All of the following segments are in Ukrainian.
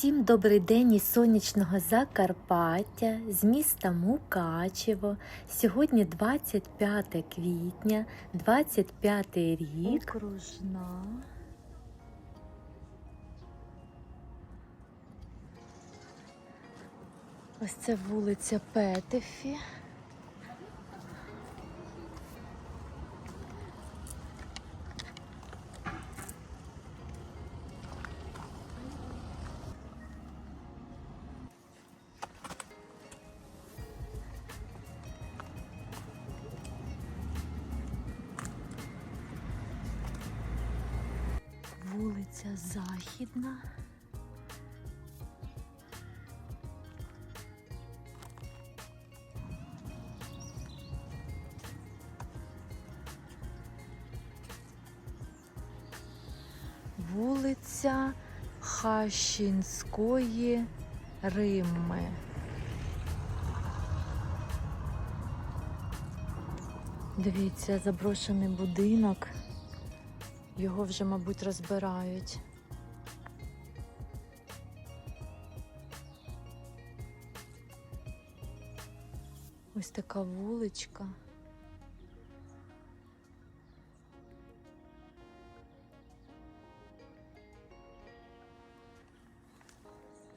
Усім добрий день із сонячного Закарпаття, з міста Мукачево. Сьогодні 25 квітня, 25 рік. Окружна. Ось це вулиця Петефі. Західна. Вулиця Хащинської Римми. Дивіться, заброшений будинок. Його вже, мабуть, розбирають. Ось така вуличка.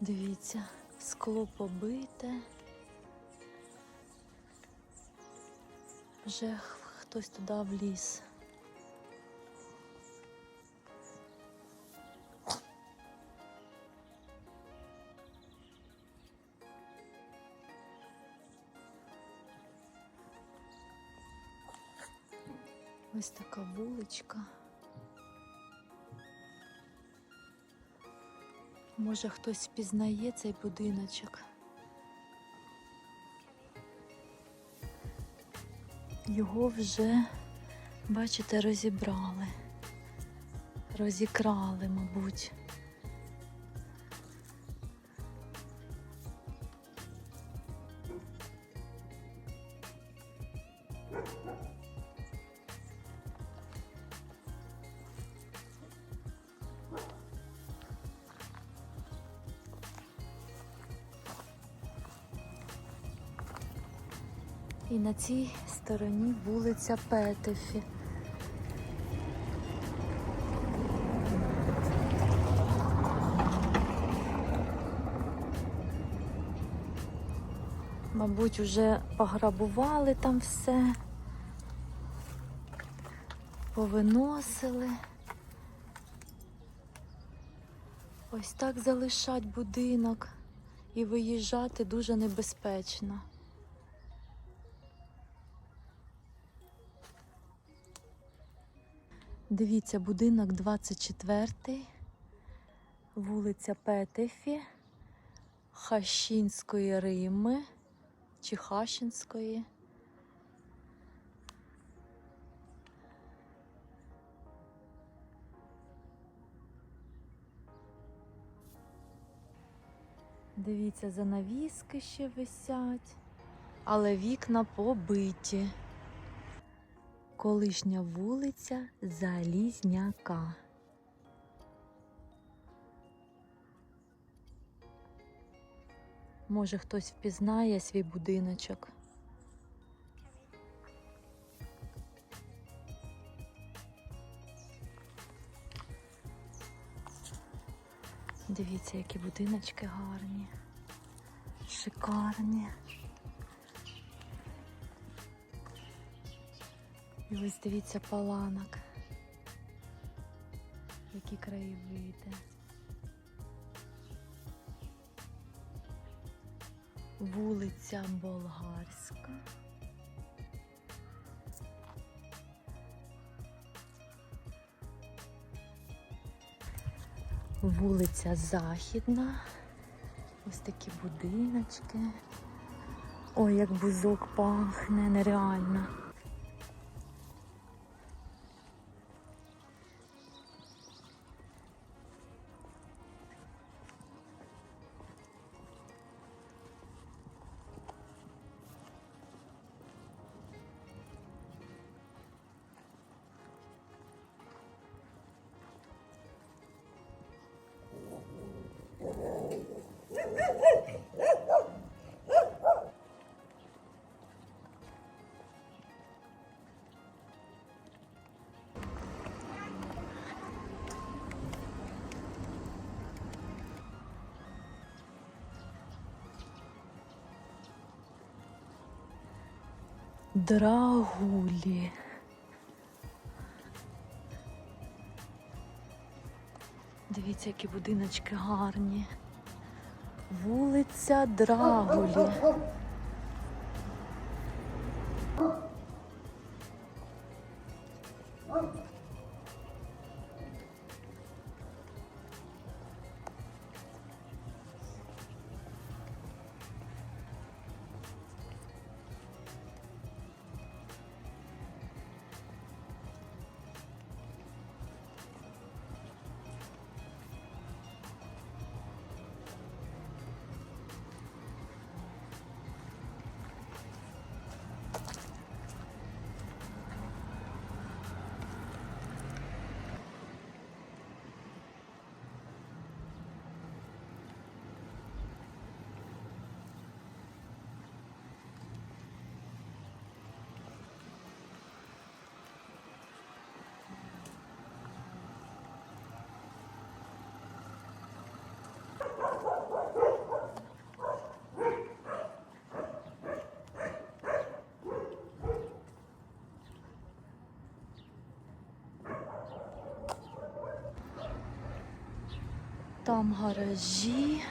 Дивіться, скло побите. Вже хтось туди вліз. Ось така вуличка. Може хтось впізнає цей будиночок. Його вже, бачите, розібрали, розікрали, мабуть. На цій стороні вулиця Петефі. Мабуть, вже пограбували там все, повиносили. Ось так залишать будинок і виїжджати дуже небезпечно. Дивіться, будинок 24, вулиця Петефі, Хащинської Рими чи Хащинської. Дивіться, занавіски ще висять, але вікна побиті колишня вулиця Залізняка. Може хтось впізнає свій будиночок. Дивіться, які будиночки гарні, шикарні. І ось дивіться паланок. Які краєвиди. Вулиця Болгарська. Вулиця Західна. Ось такі будиночки. Ой, як бузок пахне, нереально. Драгулі. Дивіться, які будиночки гарні. Вулиця Драгулі. Там гаражі.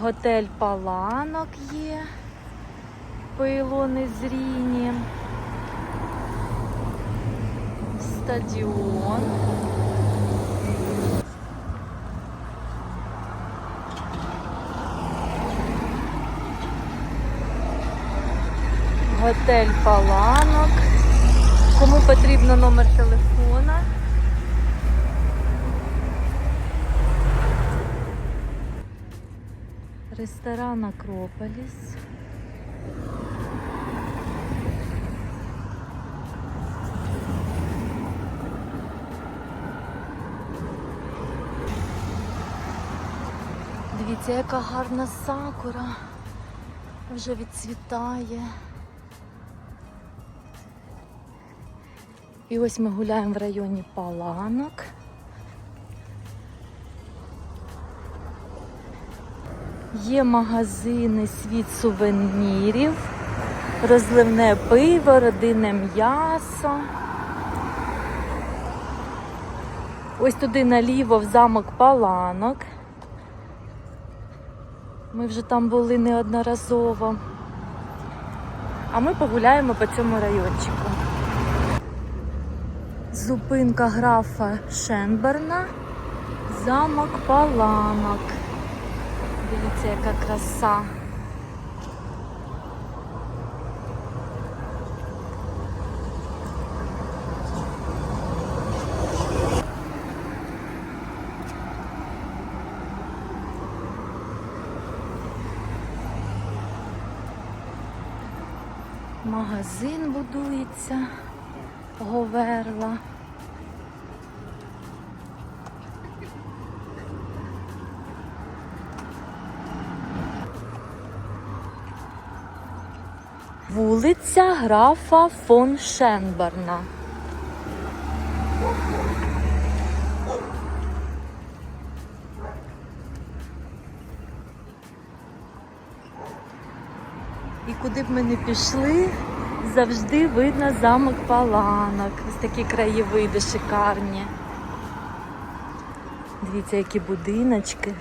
Готель Паланок є. Пилони зріні. Стадіон. Готель Паланок. Кому потрібно номер телефона? Ресторан Акрополіс. Дивіться, яка гарна сакура. Вже відцвітає. І ось ми гуляємо в районі Паланок. Є магазини світ сувенірів, розливне пиво, родинне м'ясо. Ось туди наліво в замок Паланок. Ми вже там були неодноразово. А ми погуляємо по цьому райончику. Зупинка графа Шенберна, замок Паланок. Дивіться, яка краса. Магазин будується, Говерла. Вулиця графа фон Шенберна. І куди б ми не пішли, завжди видно замок Паланок. Ось такі краєвиди шикарні. Дивіться, які будиночки.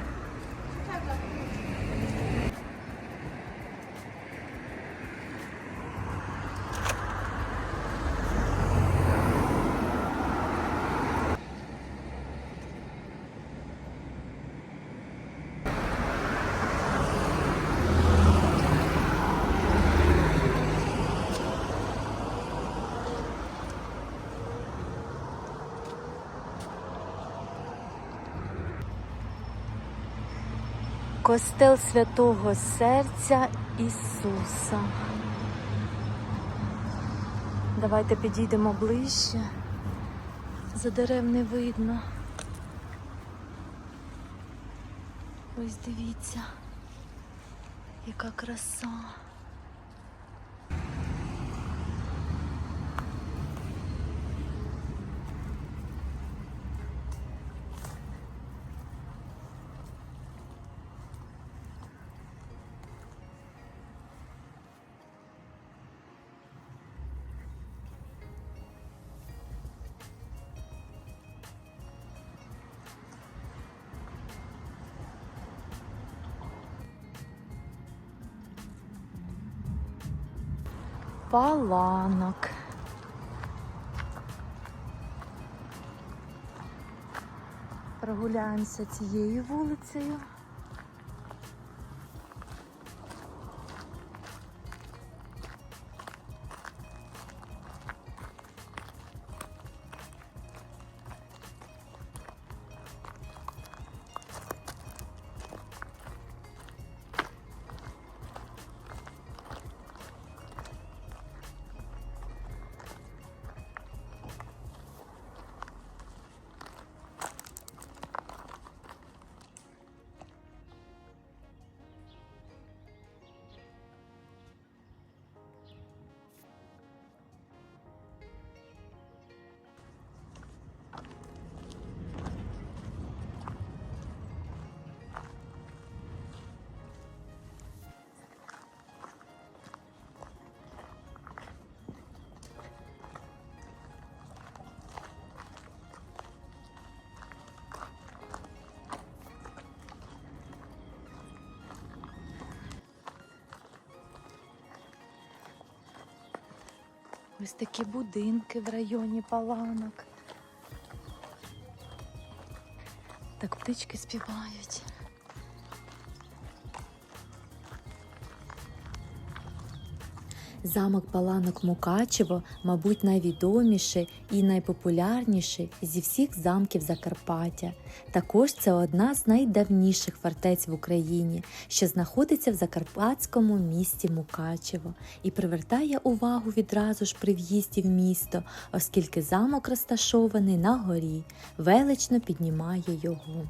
Костел Святого Серця Ісуса. Давайте підійдемо ближче. За дерев не видно. Ось дивіться, яка краса. Паланок. Прогуляємося цією вулицею. Ось такі будинки в районі Паланок. Так птички співають. Замок Паланок Мукачево, мабуть, найвідоміший і найпопулярніший зі всіх замків Закарпаття. Також це одна з найдавніших фортець в Україні, що знаходиться в закарпатському місті Мукачево і привертає увагу відразу ж при в'їзді в місто, оскільки замок розташований на горі, велично піднімає його.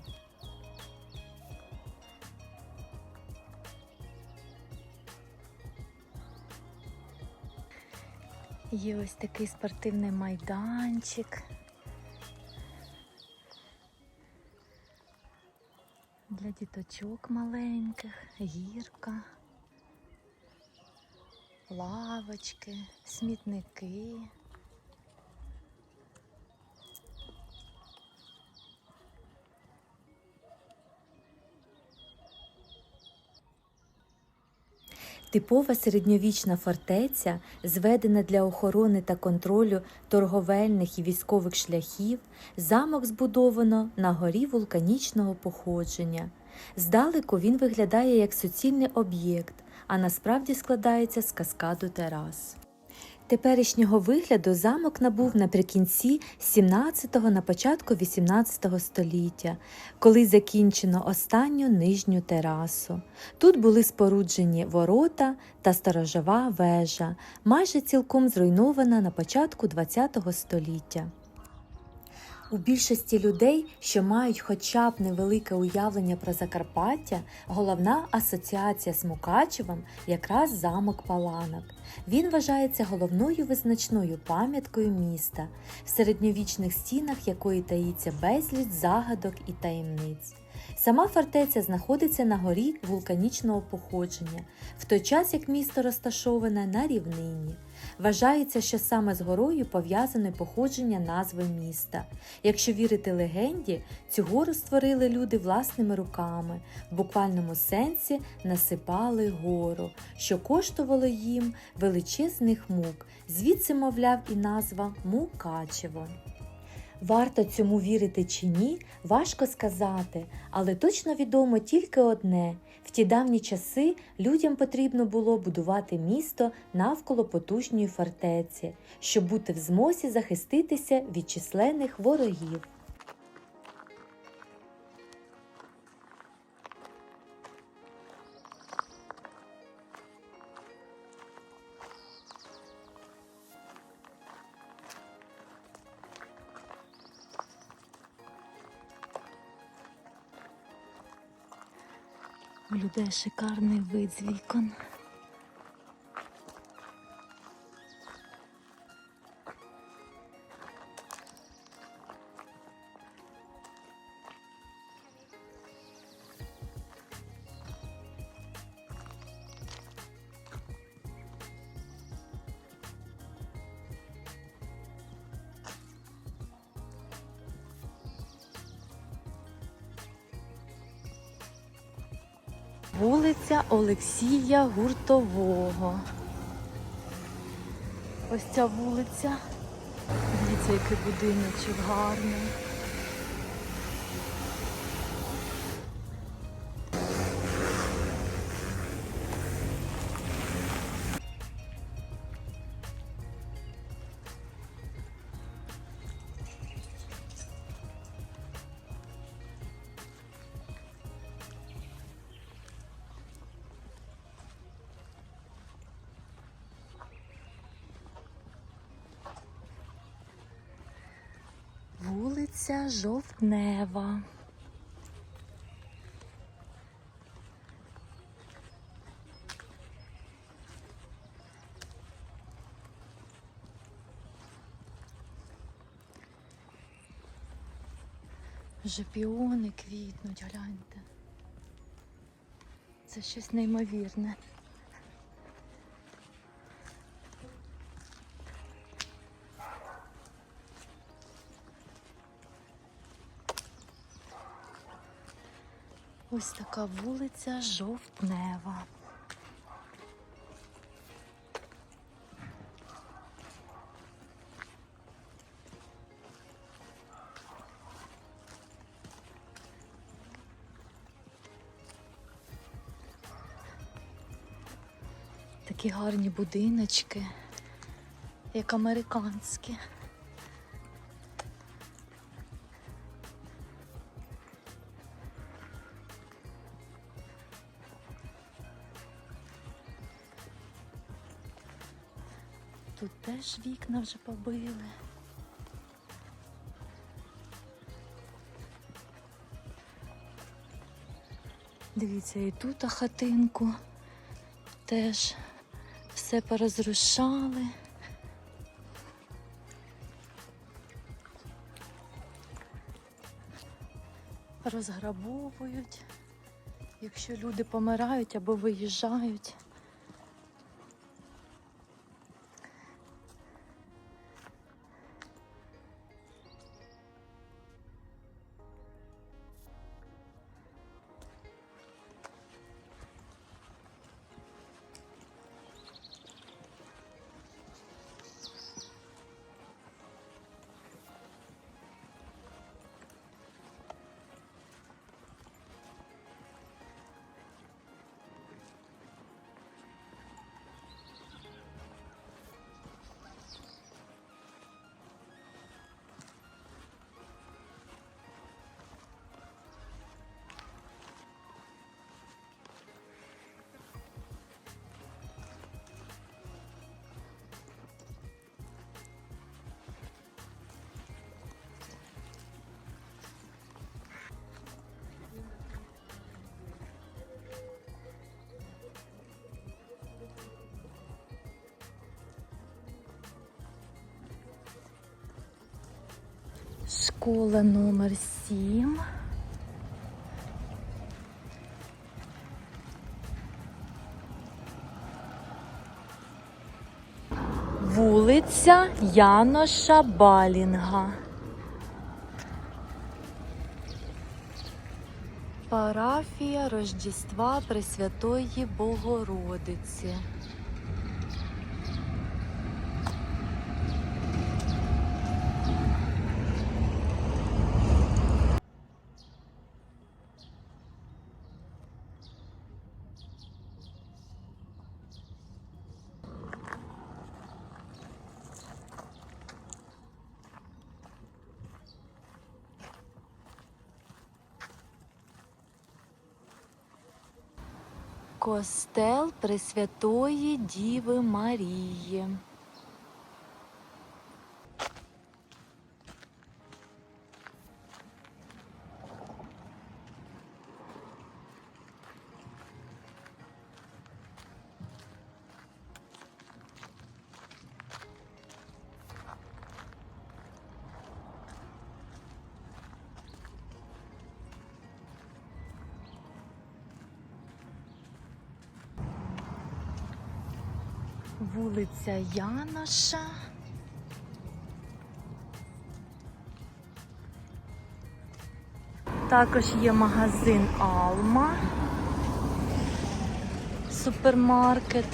Є ось такий спортивний майданчик. Для діточок маленьких, гірка, лавочки, смітники. Типова середньовічна фортеця, зведена для охорони та контролю торговельних і військових шляхів, замок збудовано на горі вулканічного походження. Здалеку він виглядає як суцільний об'єкт, а насправді складається з каскаду терас. Теперішнього вигляду замок набув наприкінці 17-го на початку 18-го століття, коли закінчено останню нижню терасу. Тут були споруджені ворота та сторожова вежа, майже цілком зруйнована на початку ХХ століття. У більшості людей, що мають хоча б невелике уявлення про Закарпаття, головна асоціація з Мукачевом якраз замок Паланок. Він вважається головною визначною пам'яткою міста, в середньовічних стінах якої таїться безліч загадок і таємниць. Сама фортеця знаходиться на горі вулканічного походження, в той час як місто розташоване на рівнині. Вважається, що саме з горою пов'язане походження назви міста. Якщо вірити легенді, цю гору створили люди власними руками, в буквальному сенсі насипали гору, що коштувало їм величезних мук, звідси, мовляв, і назва Мукачево. Варто цьому вірити чи ні, важко сказати, але точно відомо тільки одне: в ті давні часи людям потрібно було будувати місто навколо потужньої фортеці, щоб бути в змозі захиститися від численних ворогів. Людей шикарний вид з вікон. Вулиця Олексія Гуртового. Ось ця вулиця. Дивіться, який будиночок гарний. Жовтнева. Вже піони квітнуть, гляньте. Це щось неймовірне. Ось така вулиця Жовтнева. Такі гарні будиночки, як американські. Тут теж вікна вже побили. Дивіться, і тут хатинку теж все порозрушали. Розграбовують, якщо люди помирають або виїжджають. Школа номер 7. Вулиця Яноша Балінга. Парафія Рождества Пресвятої Богородиці. Костел Пресвятої Діви Марії. Вулиця Яноша. Також є магазин Алма, супермаркет.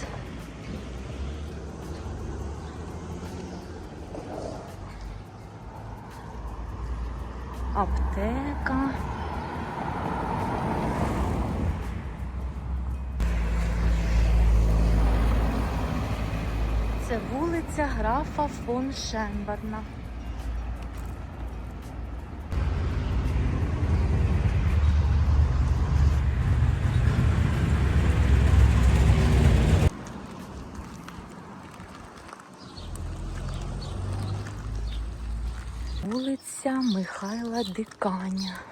Це вулиця графа фон Шенберна. Вулиця Михайла Диканя.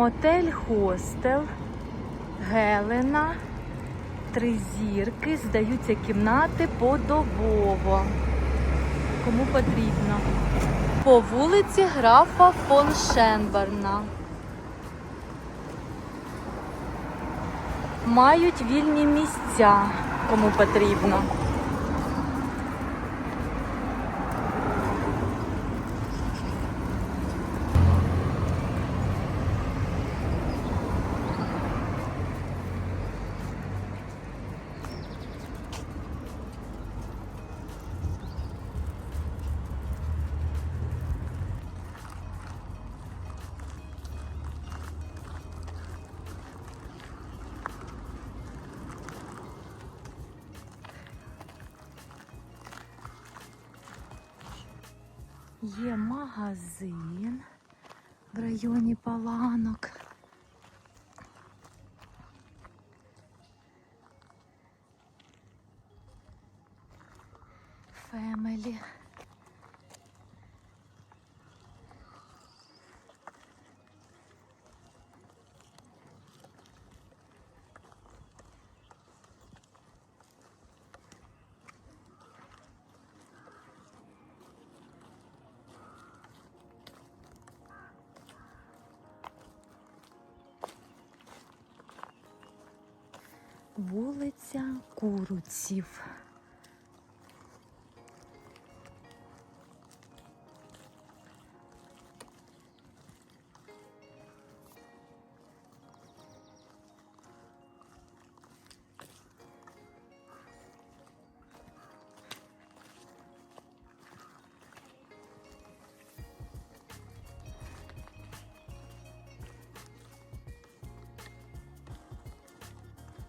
Мотель Хостел, Гелена, три зірки, здаються кімнати подобово. Кому потрібно. По вулиці графа фон Шенберна. Мають вільні місця, кому потрібно. Магазин в районі Паланок. Фемелі. Куруців.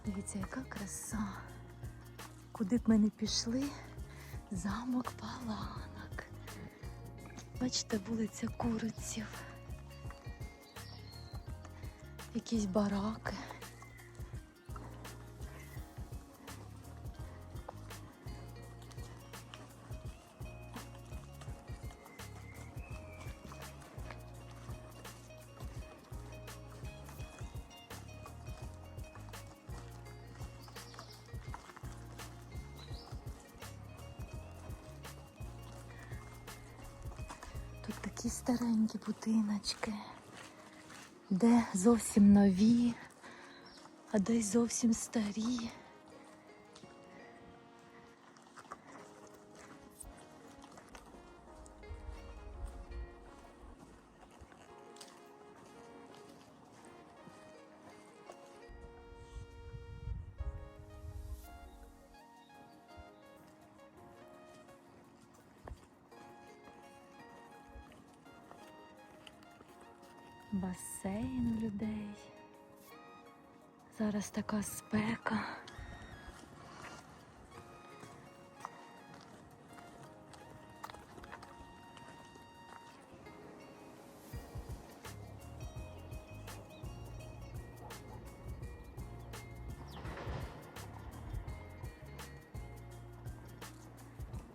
Дивіться, яка краса. Куди б ми не пішли, замок паланок. Бачите, вулиця Куриців. Якісь бараки. Будиночки, де зовсім нові, а де й зовсім старі. Зараз така спека.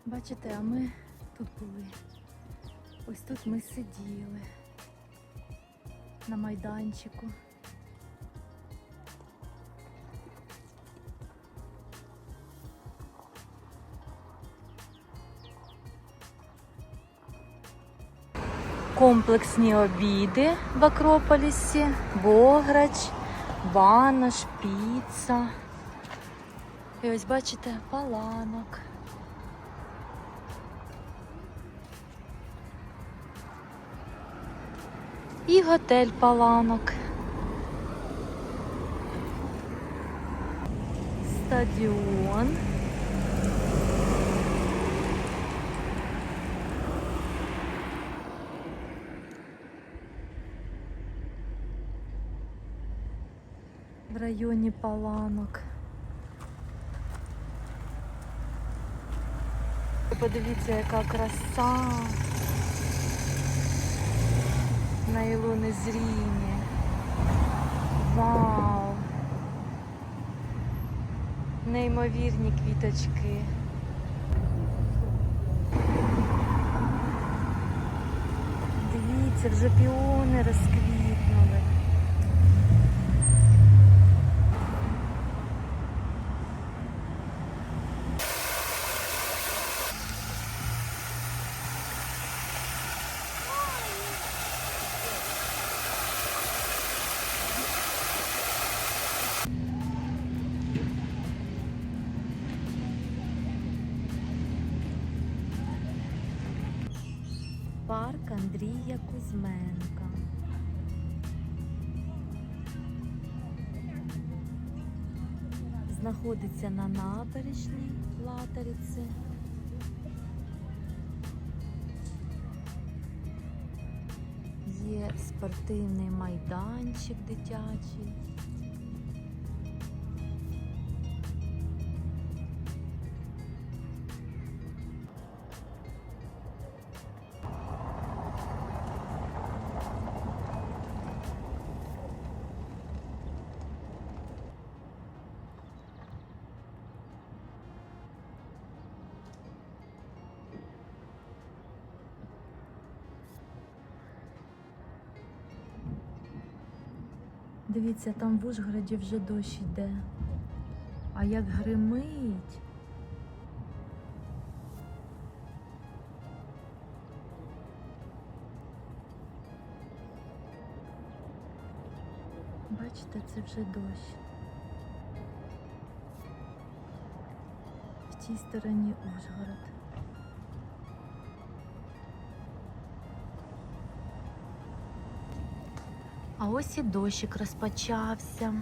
Бачите, а ми тут були. Ось тут ми сиділи на майданчику. Комплексні обіди в Акрополісі, Бограч, Банош, піца. І ось бачите, паланок. І готель паланок. Стадіон. Районі паланок. Подивіться, яка краса. На Ілони зріні. Вау! Неймовірні квіточки. Дивіться, вже піони розквітнули. Кузьменка. Знаходиться на набережній Латериці. Є спортивний майданчик дитячий. Дивіться, там в Ужгороді вже дощ йде. А як гримить. Бачите, це вже дощ. В тій стороні Ужгород. Ось і дощик розпочався.